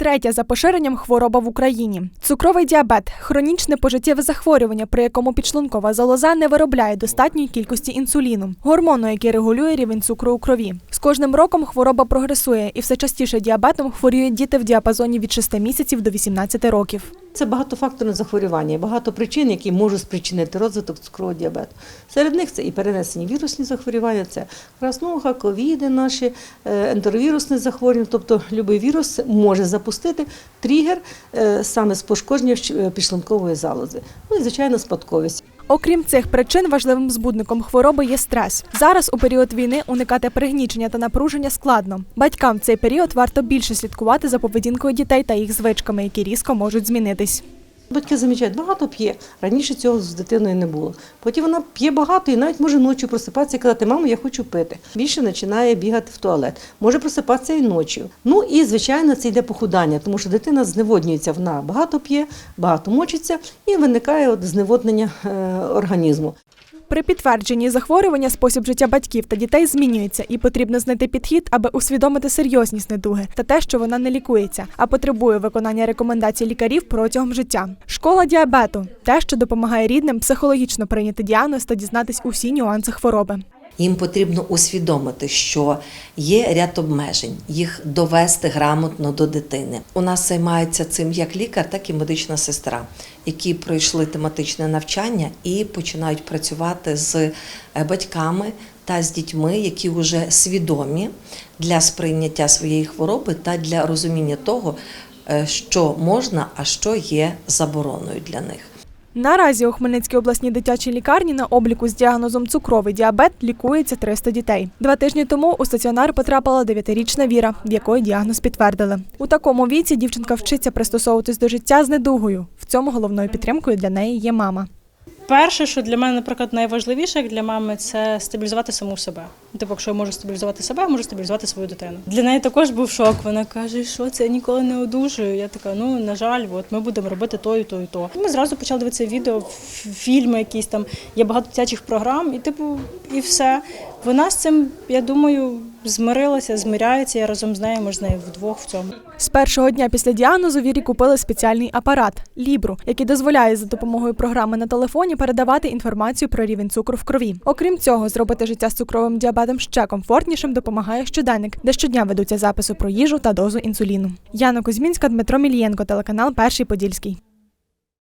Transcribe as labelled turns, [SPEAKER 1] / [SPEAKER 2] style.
[SPEAKER 1] Третя за поширенням хвороба в Україні. Цукровий діабет хронічне пожиттєве захворювання, при якому підшлункова залоза не виробляє достатньої кількості інсуліну, гормону, який регулює рівень цукру у крові. З кожним роком хвороба прогресує, і все частіше діабетом хворіють діти в діапазоні від 6 місяців до 18 років.
[SPEAKER 2] Це багатофакторне захворювання, багато причин, які можуть спричинити розвиток цукрового діабету. Серед них це і перенесені вірусні захворювання, це краснуха, ковіди, наші е, ентеровірусне захворювання. Тобто будь-який вірус може запустити тригер е, саме з пошкодження щ- підшлункової залози. Ну і звичайно спадковість.
[SPEAKER 1] Окрім цих причин, важливим збудником хвороби є стрес. Зараз у період війни уникати пригнічення та напруження складно. Батькам в цей період варто більше слідкувати за поведінкою дітей та їх звичками, які різко можуть змінитись.
[SPEAKER 2] Батьки замічають, багато п'є. Раніше цього з дитиною не було. Потім вона п'є багато і навіть може ночі просипатися і казати, мамо, я хочу пити. Більше починає бігати в туалет. Може просипатися і ночі. Ну і звичайно, це йде похудання, тому що дитина зневоднюється, вона багато п'є, багато мочиться і виникає от зневоднення е, організму.
[SPEAKER 1] При підтвердженні захворювання спосіб життя батьків та дітей змінюється, і потрібно знайти підхід, аби усвідомити серйозність недуги та те, що вона не лікується, а потребує виконання рекомендацій лікарів протягом життя. Школа діабету те, що допомагає рідним психологічно прийняти діагноз та дізнатись усі нюанси хвороби.
[SPEAKER 3] Їм потрібно усвідомити, що є ряд обмежень, їх довести грамотно до дитини. У нас займається цим як лікар, так і медична сестра, які пройшли тематичне навчання і починають працювати з е, батьками та з дітьми, які вже свідомі для сприйняття своєї хвороби та для розуміння того, е, що можна, а що є забороною для них.
[SPEAKER 1] Наразі у Хмельницькій обласній дитячій лікарні на обліку з діагнозом цукровий діабет лікується 300 дітей. Два тижні тому у стаціонар потрапила 9-річна Віра, в якої діагноз підтвердили. У такому віці дівчинка вчиться пристосовуватись до життя з недугою. В цьому головною підтримкою для неї є мама.
[SPEAKER 4] Перше, що для мене, наприклад, найважливіше як для мами, це стабілізувати саму себе. Типу, якщо я можу стабілізувати себе, я можу стабілізувати свою дитину. Для неї також був шок. Вона каже, що це я ніколи не одужую. Я така, ну на жаль, от ми будемо робити то і то, і то. Ми зразу почали дивитися відео, фільми, якісь там є багато дитячих програм, і типу, і все. Вона з цим, я думаю, змирилася, змиряється. Я разом з нею, ми ж з нею вдвох в цьому.
[SPEAKER 1] З першого дня після діагнозу Вірі купили спеціальний апарат Лібру, який дозволяє за допомогою програми на телефоні передавати інформацію про рівень цукру в крові. Окрім цього, зробити життя з цукровим діабетом ще комфортнішим допомагає щоденник, де щодня ведуться записи про їжу та дозу інсуліну. Яна Кузьмінська, Дмитро Мілієнко, телеканал Перший Подільський.